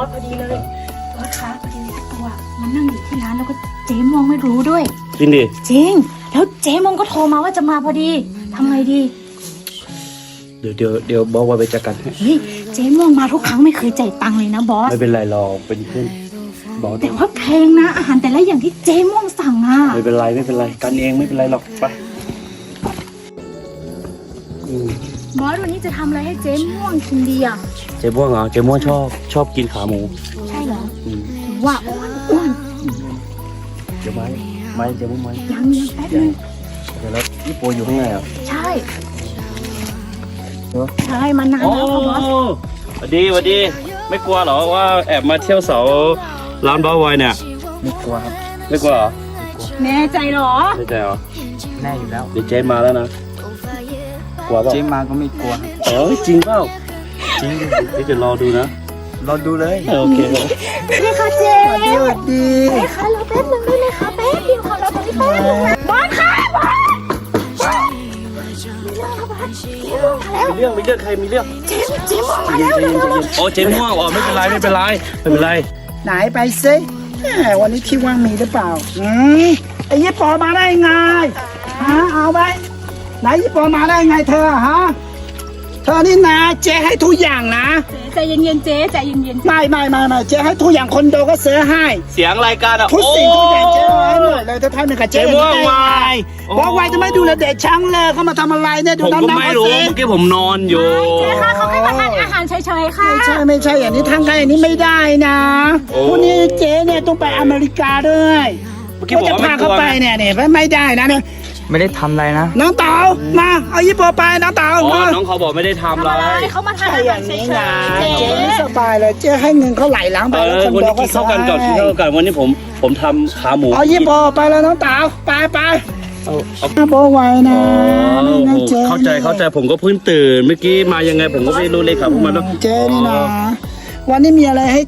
อสพอดีเลยบอสคะพอดีตัวมันนั่งอยู่ที่ร้านแล้วก็เจ๊มองไม่รู้ด้วย จริงดิจริง แล้วเจ๊มองก็โทรมาว่าจะมาพอดีทำไงดีเดี๋ยวเดี๋ยวเดี๋ยวบอกว่าไปจัดการให้เฮ้ยเจ๊มองมาทุกครั้งไม่เคยจ่ายตังค์เลยนะบอสไม่เป็นไรหรอกเป็นเพื่อนบอกแต่ว่าแพงนะอาหารแต่ละอย่างที่เจ๊ม่วงสั่งอะไม่เป็นไรไม่เป็นไรกันเองไม่เป็นไรหรอกไปอืม บอสวันนี้จะทำอะไรให้เจ๊ม่วงกินดีอะ เจ๊ม่วงเหรอเจ๊ม่วงชอบชอบกินขาหมู ใช่เหรออืม ว่าอ้วนอ้วนเดี๋ยวไม้ไม้เจ๊ม่วงไม้ยังยังแป๊บนึงเดี๋ยวแล้วยี่ปัวอยู่ข้างในเหรอะ ใช่เหรอ ใช่มานานโอ้แล้วค่ะบอสสวัสดีสวัสดี ไม่กลัวเหรอว่าแอบมาเที่ยวเสาร้านบ้าวายเนี่ย ไม่กลัวครับไม่กลัวเหรอแน่ใจเหรอ ไม่ใช่เหรอแน่อยู่แล้ว เดี๋ยวเจ๊มาแล้วนะ กลัวเปล่าเจ๊มาก็ไม่กลัวครับเออจริงเปล่า จริงดิเดี๋ยวจะรอดูนะ รอดูเลย โอเคครับนี่ค่ะเจ๊สวัสดีเจ๊คะเราแป๊บนึงได้ไหมคะแป๊บเดียวค่ะเราตรงนี้แป๊บนึงนะบอสค่ะบอสบอสมีเรื่องค่ะบอสเจ๊ม่วงมาแล้วมีเรื่องมีเรื่องใครมีเรื่องเจ๊เจ๊ม่วงมาใจแล้วเย็นใจเร็วเย็นใจเย็นโอ้เจ๊ม่วงอ๋อไม่เป็นไรไม่เป็นไรไม่เป็นไรไหนไปซิแหมวันนี้ที่ว่างมีหรือเปล่าอืมไอ้ยี่ปอมาได้ไงฮะเอาไปไหนยี่ปอมาได้ไงเธอฮะ เธอนี่นะเจ๊ให้ทุกอย่างนะๆใจเย็นๆเจ๊ใจเย็นๆ ไม่ไม่ไม่ไม่เจ๊ให้ทุกอย่างคนโดก็ซื้อให้ เสียงรายการอะทุกสิ่งทุกอย่างเจ๊ให้หมดเลยถ้าทำเป็นกับเจ๊เจ๊ม่วงมาว่าไว้จะไม่ดูแลเด็กช่างเลยเขามาทำอะไรเนี่ยดูผมก็น้ำไม่น้ำเขารู้ สิเมื่อกี้ผมนอนอยู่ เจ๊คะเขาให้มาทานอาหารเฉยๆค่ะ ไม่ใช่ไม่ใช่อย่างนี้ทางการอย่างนี้ไม่ได้นะโอ้ พรุ่งนี้เจ๊เนี่ยต้องไปอเมริกาด้วยเมื่อกี้บอกจะว่าไม่พากเขาลัวไปเนี่ยเนี่ยไม่ได้นะเนี่ย ไม่ได้ทำอะไรนะ น้องเต๋ามา เอายี่ปอไปน้องเต๋าอ๋อมาน้องเขาบอกไม่ได้ทำทำอะไร อะไรเขามาทานใช่อาอหาย่ารงเฉนี้ยนะๆเจ๊เจ๊ไม่สบายเลยเจ๊ให้เงินเขาไหลหลังไปเอแล้วอคนวันเดียนี้วก็กินข้าวกันก่อนกินข้าวกันก่อนวันนี้ผมผมทำขาหมูเอายี่ปอไปแล้วน้องเต๋าไปไปเอาเอาถ้าโบไหวนะอ๋อนี่นะเจ๊เข้าใจเข้าใจผมก็เพิ่งตื่น เมื่อกี้มายังไงผมก็ไม่รู้เลยครับพวกมันแล้วเจ๊นี่นะวันนี้มีอะไรให้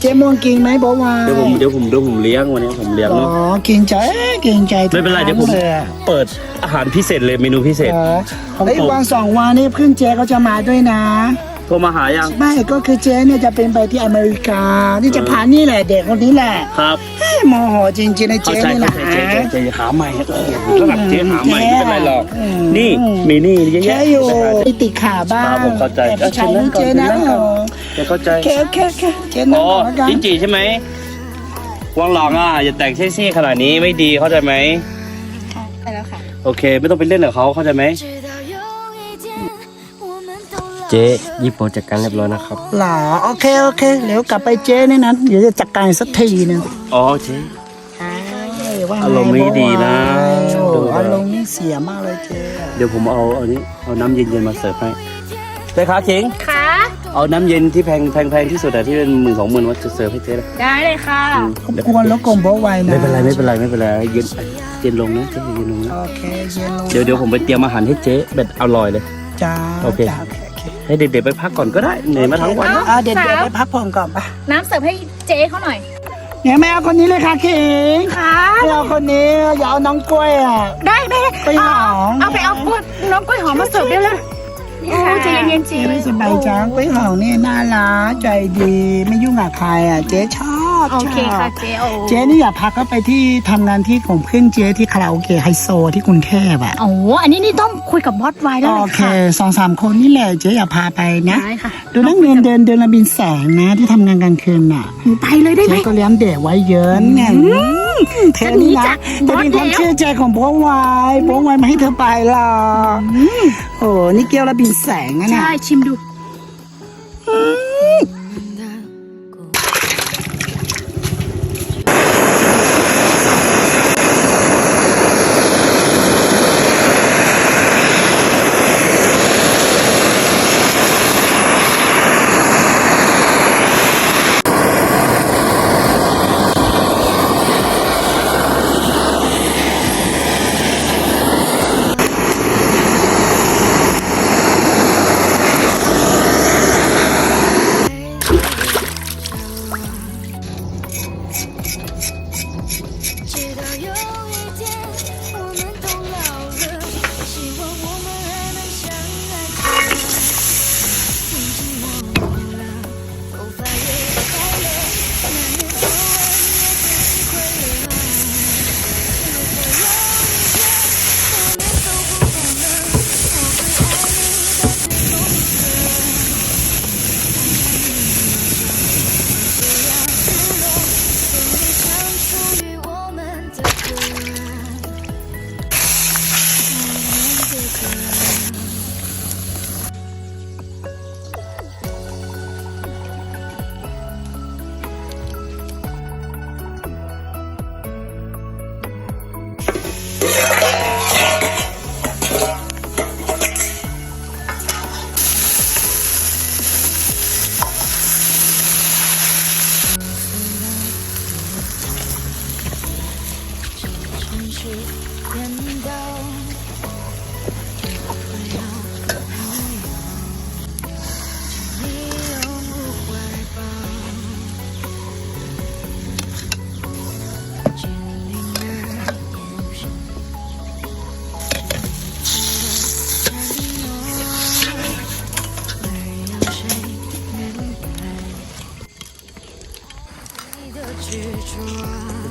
เจ๊ม่วงกินไหมโบไหวเดี๋ยวผมเดี๋ยวผมเดี๋ยวผมเลี้ยงวันนี้ผมเลี้ยงอ๋อเนาะกินใจกินใจทุกไม่เป็นไรเดี๋ยวผมคงเลยอะเปิดอาหารพิเศษเลยเมนูพิเศษ เออแล้วอีกวันสองวันนี้เพื่อนเจ๊เขาจะมาด้วยนะ โทรมาหายังไม่ก็คือเจ๊เนี่ยจะเป็นไปที่อเมริกา นี่จะพานี่แหละเด็กคนนี้แหละครับเฮ้ยโมโหจริงๆนะเข้าเจ๊ใจนี่เข้านะ ใจเจ๊เจ๊เจ๊หาใหม่โอ้โหระดับเจ๊หาใหม่ไม่เป็นไรหรอกอืม นี่มีนี่เยอะแค่แยะอยู่ไม่เป็นไรไอติดขาบ้าครังบผมเข้าใจแต่ผู้ชายนี่เจ๊นะเชิญ นั่งก่อนเจ๊เข้าใจแค่แค่แค่เจ๊นั่อ๋งอก่อนแล้วกันลิ้นจี่ใช่ไหมวางหลังอะอย่าแต่งเซ็กซี่ขนาดนี้ไม่ดีเข้าใจไหมไปแล้วค่ะโอเค ไม่ต้องไปเล่นกับเขาเข้าใจไหมเจ๊ญี่ปุ่นจัดการเรียบร้อยนะครับ หล่อโอเคโอเคเดี๋ยวกลับไปเจ๊นี่นะเดี๋ยวจะจัดการสักทีนึงอ๋อเจ๊เอ้ยว่าไงอารมณ์ไม่ดีนะ โอ้ดูแบบอารมณ์นี่เสียมากเลยเจ๊ เดี๋ยวผมเอาเอานี้เอาน้ำเย็นๆมาเสิร์ฟให้ได้ครับเจ๊งค่ะ เอาน้ำเย็นที่แพงแพงแพงที่สุดอะที่เป็นหมื่นสองหมื่นว่าจะเสิร์ฟให้เจ๊เลยได้เลยค่ะอืมรบกวนแล้วกลมเพราะไวนะไม่เป็นไรไม่เป็นไรไม่เป็นไรเย็นเย็นลงนะเจ๊เย็นลงนะโอเคเย็นลงเดี๋ยวเดี๋ยวผมไปเตรียมอาหารให้เจ๊แบบอร่อยเลยจ้าโอเคจ้าโอเคโอเคให้เด็กๆไปพักก่อนก็ได้เหนื่อยมาทั้งวันอ่าเด็ดเดี๋ยวไปพักผ่อนก่อนปะน้ำเสิร์ฟให้เจ๊เขาหน่อยเนี่ยแม่เอาคนนี้เลยค่ะเขิงค่ะไม่เอาคนนี้อย่าเอาน้องกล้วยอะได้แม่กล้วยหอมเอาไปเอากล้วยน้องกล้วยหอมมาเสิร์ฟได้เลย โอ้ใจเย็นๆเจ๊ไม่สบายจังกล้วยหอมนี่น่ารักใจดีไม่ยุ่งกับใครอะ เจ๊ชอบโอเคชอบค่ะเจ๊โอ้เจ๊นี่อยากพักก็ไปที่ทำงานที่ของเพื่อนเจ๊ที่คาราโอเกะไฮโซที่กรุงเทพอะ โอ้อันนี้นี่ต้องคุยกับบอสไว้แล้วโอเลยเคค่ะสองสามคนนี่แหละเจ๊อยากพาไปนะ ได้ค่ะดูนักเรียนเดินเดินระบินแสงนะที่ทำงานกลางคืนน่ะ ไปเลยได้ไหมเจ๊ก็เลี้ยงเด็กไว้เยอะเนี่ย เธอนี่นะจะจะหนีเป็นความจากบอสแล้วเชื่อใจของพวกวายพวกวายมาให้เธอไปหรอโอ้นี่เกลียวระบินแสงอะเนี่ยใช่ชิมดู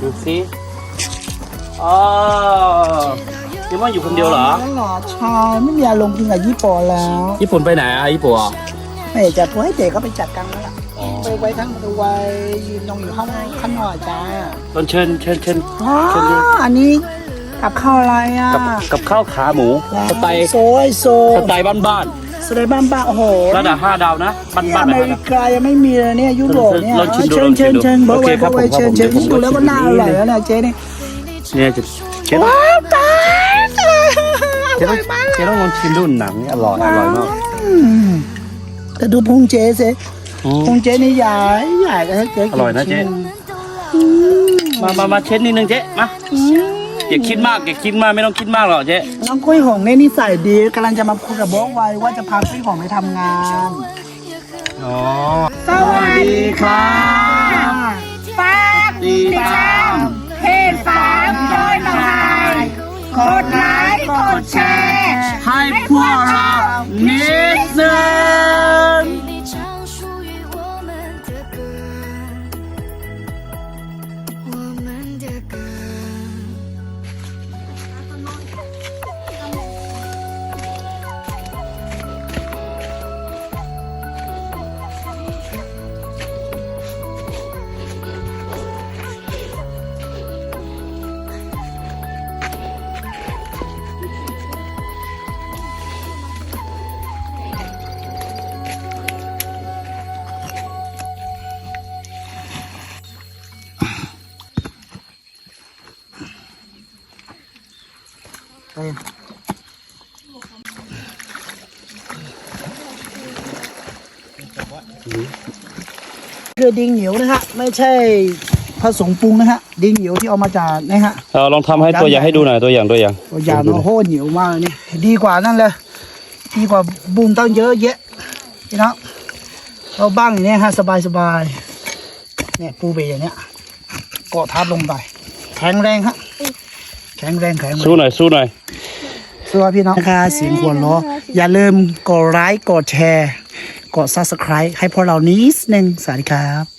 ดูสิอ๋อเดมอนอยู่คนเดียวเหรอ นั่นเหรอใช่ไม่มีอารมณ์กินกับยี่ปอแล้วญี่ปุ่นไปไหนอะญี่ปุ่นอะไม่จะพูดให้เด็กเขาไปจัดการแล้วล่ะไปไว้ทั้งตัวไว้ยืนนองอยู่ห้องข้างนอกจ้าต้นเชิญเชิญเชิญว้าอันนี้กับข้าวอะไรอะกับกับข้าวขาหมูสไตล์โซยโซสไตล์บ้าน สไตล์บ้านบ้านๆโอ้โหๆระดับห้าดาวนะบ้านที่บ้าอนๆเมแบบรินั้นกายังไม่มีเลยเนี่ยยุโรปเนี่ยลองชิมดูเชิญเชิญลองชิมดูเชิญเบอร์โอไว้เคครับเบอร์ไว้ผมเชิญเชิญผมดูแล้วก็น่าอร่อยแล้วเนี่ยเจ๊นี่เนี่ยจะเจ๊ต้องว้าวตายเจ๊ต้องเจ๊ต้องลองชิมดูหนังนี่อร่อยอร่อยมากอืมแต่ดูพุงเจ๊สิอืมพุงเจ๊นี่ใหญ่ใหญ่เลยเจ๊อร่อยนะเจ๊อืมมามามาเช็ดนิดนึงเจ๊มา อืม อย่าคิดมากอย่าคิดมากไม่ต้องคิดมากหรอกเจ๊น้องกล้วยหงเนี่ยนิสัยดีกำลังจะมาคุยกับโบ๊ทไว้ว่าจะพากล้วยหงไปทำงาน อ๋อสวัสดีค่ะฝากดีติดตามเพจสามจอยหน่อยกดไลค์กดแชร์ ให้พวกเรานิดนึง คือดิงเหนียวนะฮะ ไม่ใช่ผสมปรุงนะฮะ ดิงเหนียวที่เอามาจากนะฮะเราลองทำให้ตัวอย่างให้ดูหน่อยตัวอย่างตัวอย่างตัวอย่างโอ้โหเหนียวมากเลยนี่ดีกว่านั่นเลยดีกว่าบุ้งตั้งเยอะแยะพี่น้องเราบ้างอย่างเนี้ยฮะสบายสบายๆเนี่ยปูเบอย่างเนี้ยเกาะทับลงไปแข็งแรงฮะ แข็งแรงแข็งแรงสู้หน่อยสู้หน่อยสวัสดีพี่น้องนะคะเสียงหัวเราะอย่าลืมกดไลค์กดแชร์ กด subscribe ให้พวกเรานิดนึงสวัสดีครับ